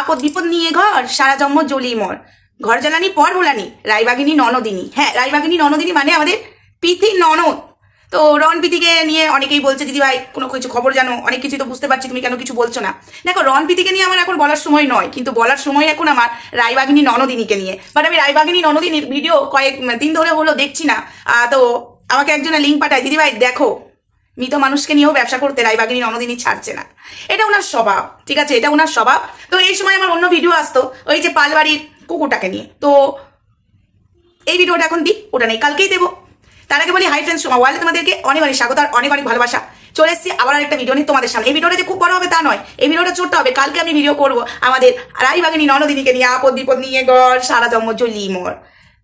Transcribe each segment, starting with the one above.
আপদ বিপদ নিয়ে ঘর, সারা জন্ম জ্বলি মর। ঘর জ্বালানি, পর ভোলানি, রায়বাগিনী, ননদিনী। হ্যাঁ রায়বাগিনী, ননদিনী মানে আমাদের পিথি ননদ। তো রন পিতিকে নিয়ে অনেকেই বলছে, দিদি ভাই, কোনো কিছু খবর জানো? অনেক কিছু তো বুঝতে পারছি, তুমি কেন কিছু বলছো না? দেখো রন পিতিকে নিয়ে আমার এখন বলার সময় নয়, কিন্তু বলার সময় এখন আমার রায়বাগিনী, ননদিনীকে নিয়ে। বাট আমি রায়বাগিনী, ননদিনীর ভিডিও কয়েক, দিন ধরে হলো, দেখছি না। তো আমাকে একজনে লিঙ্ক পাঠায়, দিদি ভাই, দেখো। মৃত মানুষকে নিয়েও ব্যবসা করতে রায়বাগিনী ননদিনী ছাড়ছে না। এটা ওনার স্বভাব, ঠিক আছে? এটা ওনার স্বভাব। তো এই সময় আমার অন্য ভিডিও আসতো, ওই যে পালবাড়ির কুকুরটাকে নিয়ে। তো এই ভিডিওটা এখন দিই, ওটা নেই, কালকেই দেবো। তার আগে বলি হাই ফ্রেন্ডস ওয়ালে তোমাদেরকে অনেক অনেক স্বাগত আর অনেক অনেক ভালোবাসা। চলে এসেছি আবার একটা ভিডিও নিয়ে তোমাদের সামনে। এই ভিডিওটা যে খুব বড় হবে তা নয়, এই ভিডিওটা ছোট্ট হবে। কালকে আমি ভিডিও করব আমাদের রায়বাগিনী ননদিনীকে নিয়ে আপদ বিপদ নিয়ে গড় সারা জন্ম জলি মোর।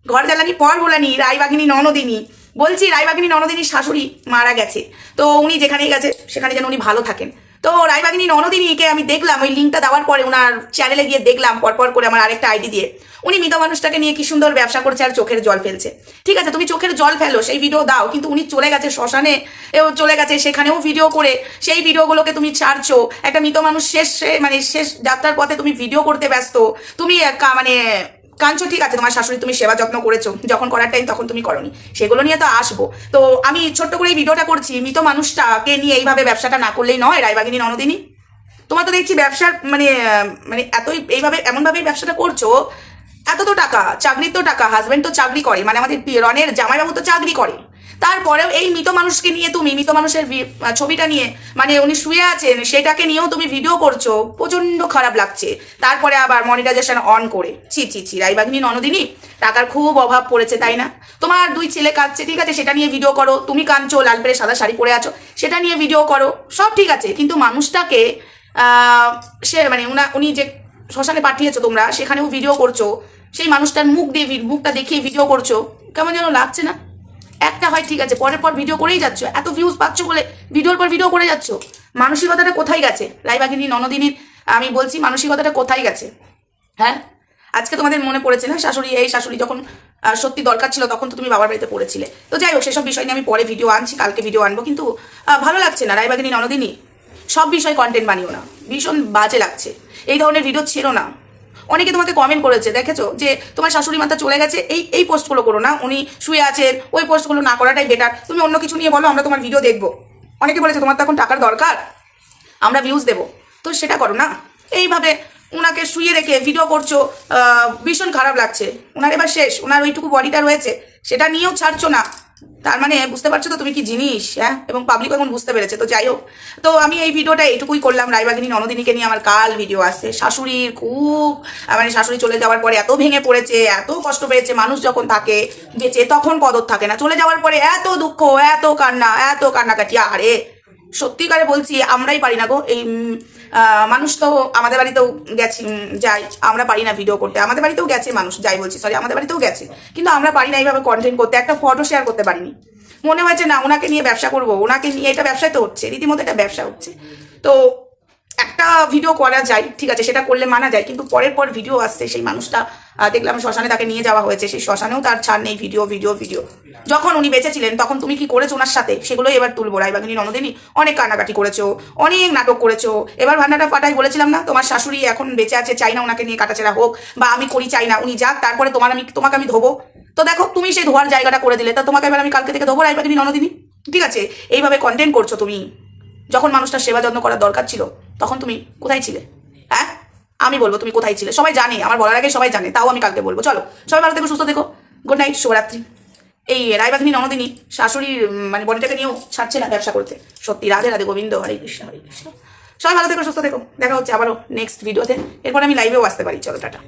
ঘর জ্বালানি, পর বলানি রায়বাগিনী ননদিনী বলছি, রায়বাগিনী ননদিনীর শাশুড়ি মারা গেছে। তো উনি যেখানেই গেছে, সেখানে যেন উনি ভালো থাকেন। তো রায়বাগিনী ননদিনীকে আমি দেখলাম, ওই লিঙ্কটা দেওয়ার পরে ওনার চ্যানেলে গিয়ে দেখলাম, পরপর করে আমার আরেকটা আইডি দিয়ে। উনি মৃত মানুষটাকে নিয়ে কি সুন্দর ব্যবসা করছে আর চোখের জল ফেলছে। ঠিক আছে, তুমি চোখের জল ফেলো, সেই ভিডিও দাও, কিন্তু উনি চলে গেছে শ্মশানে এও চলে গেছে সেখানেও ভিডিও করে। সেই ভিডিওগুলোকে তুমি ছাড়ছো, একটা মৃত মানুষ শেষ মানে শেষ যাত্রার পথে তুমি ভিডিও করতে ব্যস্ত। তুমি মানে কাঞ্চ, ঠিক আছে, তোমার শাশুড়ি তুমি সেবা যত্ন করেছ, যখন করার টাইম তখন তুমি করনি। সেগুলো নিয়ে তো আসব। তো আমি ছোট্ট করে এই ভিডিওটা করছি, মৃত মানুষটাকে নিয়ে এইভাবে ব্যবসাটা না করলেই নয়, রায়বাগিনী ননদিনী। তোমার তো দেখছি ব্যবসার মানে মানে এতই, এইভাবে, এমনভাবেই ব্যবসাটা করছ, এত তো টাকা, চাকরির তো টাকা হাজব্যান্ড তো চাকরি করে মানে আমাদের রনের জামাইবাবু তো চাকরি করে। তারপরেও এই মৃত মানুষকে নিয়ে তুমি, মৃত মানুষের ছবিটা নিয়ে মানে উনি শুয়ে আছেন, সেটাকে নিয়েও তুমি ভিডিও করছ প্রচণ্ড খারাপ লাগছে। তারপরে আবার মনিটাইজেশন অন করে। ছি ছি ছি রাইবাগিনী ননদিনী, টাকার খুব অভাব পড়েছে, তাই না? তোমার দুই ছেলে কাঁদছে, ঠিক আছে, সেটা নিয়ে ভিডিও করো। তুমি কাঁদছো লাল পেরে সাদা শাড়ি পরে আছো, সেটা নিয়ে ভিডিও করো, সব ঠিক আছে। কিন্তু মানুষটাকে সে মানে উনা, উনি যে শ্মশানে পাঠিয়েছো তোমরা, সেখানেও ভিডিও করছ, সেই মানুষটার মুখ দিয়ে মুখটা দেখিয়ে ভিডিও করছ, কেমন যেন লাগছে না? একটা হয়, ঠিক আছে, পরের পর ভিডিও করেই যাচ্ছ। এত ভিউজ পাচ্ছ বলে ভিডিওর পর ভিডিও করে যাচ্ছ। মানসিকতাটা কোথায় গেছে? রায়বাগিনী ননদিনীর, আমি বলছি মানসিকতাটা কোথায় গেছে? হ্যাঁ? আজকে তোমাদের মনে পড়েছে না, শাশুড়ি, এই শাশুড়ি যখন সত্যি দরকার ছিল তখন তো তুমি বাবার বাড়িতে পড়েছিলে। তো যাই হোক, সেসব বিষয় নিয়ে আমি পরে ভিডিও আনছি, কালকে ভিডিও আনব। কিন্তু ভালো লাগছে না রায়বাগিনী ননদিনী। সব বিষয় কন্টেন্ট বানিও না। ভীষণ বাজে লাগছে। এই ধরনের ভিডিও ছিল না। অনেকে তোমাকে কমেন্ট করেছে, দেখেছ? যে তোমার শাশুড়ি মাতা চলে গেছে, এই এই পোস্টগুলো করো না। উনি শুয়ে আছেন, ওই পোস্টগুলো না করাটাই বেটার তুমি অন্য কিছু নিয়ে বলো, আমরা তোমার ভিডিও দেখব। অনেকে বলেছে, তোমার তো এখন টাকার দরকার। আমরা ভিউজ দেবো। তো সেটা করো না। এইভাবে ওনাকে শুয়ে রেখে ভিডিও করছ ভীষণ খারাপ লাগছে। ওনার এবার শেষ। ওনার ওইটুকু বডিটা রয়েছে, সেটা নিয়েও ছাড়ছো না। তার মানে বুঝতে পারছ তো তুমি কি জিনিস হ্যাঁ? এবং পাবলিক এখন বুঝতে পেরেছে, তো যাই হোক। তো আমি এই ভিডিওটা এটুকুই করলাম, রায়বাগিনী ননদিনীকে নিয়ে আমার কাল ভিডিও আসছে। শাশুড়ির খুব মানে শাশুড়ি চলে যাওয়ার পরে এত ভেঙে পড়েছে, এত কষ্ট পেয়েছে, মানুষ যখন থাকে, বেঁচে তখন কদর থাকে না। চলে যাওয়ার পরে এত দুঃখ, এত কান্না, এত কান্নাকাটি আরে সত্যিকারে বলছি, আমরাই পারি না গো। এই মানুষ তো আমাদের বাড়িতেও গেছি যাই, আমরা পারি না ভিডিও করতে। আমাদের বাড়িতেও গেছে মানুষ, যাই বলছি সরি আমাদের বাড়িতেও গেছে। কিন্তু আমরা পারি না এইভাবে কন্টেন্ট করতে, একটা ফটো শেয়ার করতে পারিনি। মনে হয়েছে, না, ওনাকে নিয়ে ব্যবসা করব, ওনাকে নিয়ে এটা ব্যবসায় তো হচ্ছে, রীতিমতো এটা ব্যবসা হচ্ছে। তো একটা ভিডিও করা যায়, ঠিক আছে, সেটা করলে মানা যায়, কিন্তু পরের পর ভিডিও আসছে, সেই মানুষটা দেখলাম শ্মশানে তাকে নিয়ে যাওয়া হয়েছে, সেই শ্মশানেও তার ছাড় নেই ভিডিও ভিডিও ভিডিও যখন উনি বেঁচে ছিলেন তখন তুমি কি করেছ ওনার সাথে? সেগুলোই এবার তুলবো, রায়বাগিনী ননদিনী, অনেক কান্নাকাটি করেছ, অনেক নাটক করেছ। এবার ভান্ডাটা ফাটাই বলেছিলাম না, তোমার শাশুড়ি এখন বেঁচে আছে, চাই না ওনাকে নিয়ে কাটাছেড়া হোক, বা আমি করি, চাই না, উনি যাক, তারপরে তোমার আমি, তোমাকে আমি ধোবো। তো দেখো, তুমি সেই ধোয়ার জায়গাটা করে দিলে, তা তোমাকে এবার আমি কালকে থেকে ধোবো, রায়বাগিনী ননদিনী? ঠিক আছে, এইভাবে কন্টেন্ট করছ তুমি। যখন মানুষটার সেবা যত্ন করার দরকার ছিল তখন তুমি কোথায় ছিলে? হ্যাঁ? আমি বলব তুমি কোথায় ছিলে? সবাই জানে, আমার বলার আগে সবাই জানে, তাও আমি কালকে বলব। চলো, সবাই ভালো দেখো সুস্থ দেখো গুড নাইট শুভরাত্রি। এই রায়বাঘিনী ননদিনী শাশুড়ির মানে বডিটাকে নিয়েও ছাড়ছে না ব্যবসা করতে। সত্যি, রাধে রাধে গোবিন্দ, হরে কৃষ্ণ হরে কৃষ্ণ। সবাই ভালো থেকো, সুস্থ থেকো। দেখা হচ্ছে আবারও নেক্সট ভিডিওতে এরপর আমি লাইভেও আসতে পারি। চলো, টাটা।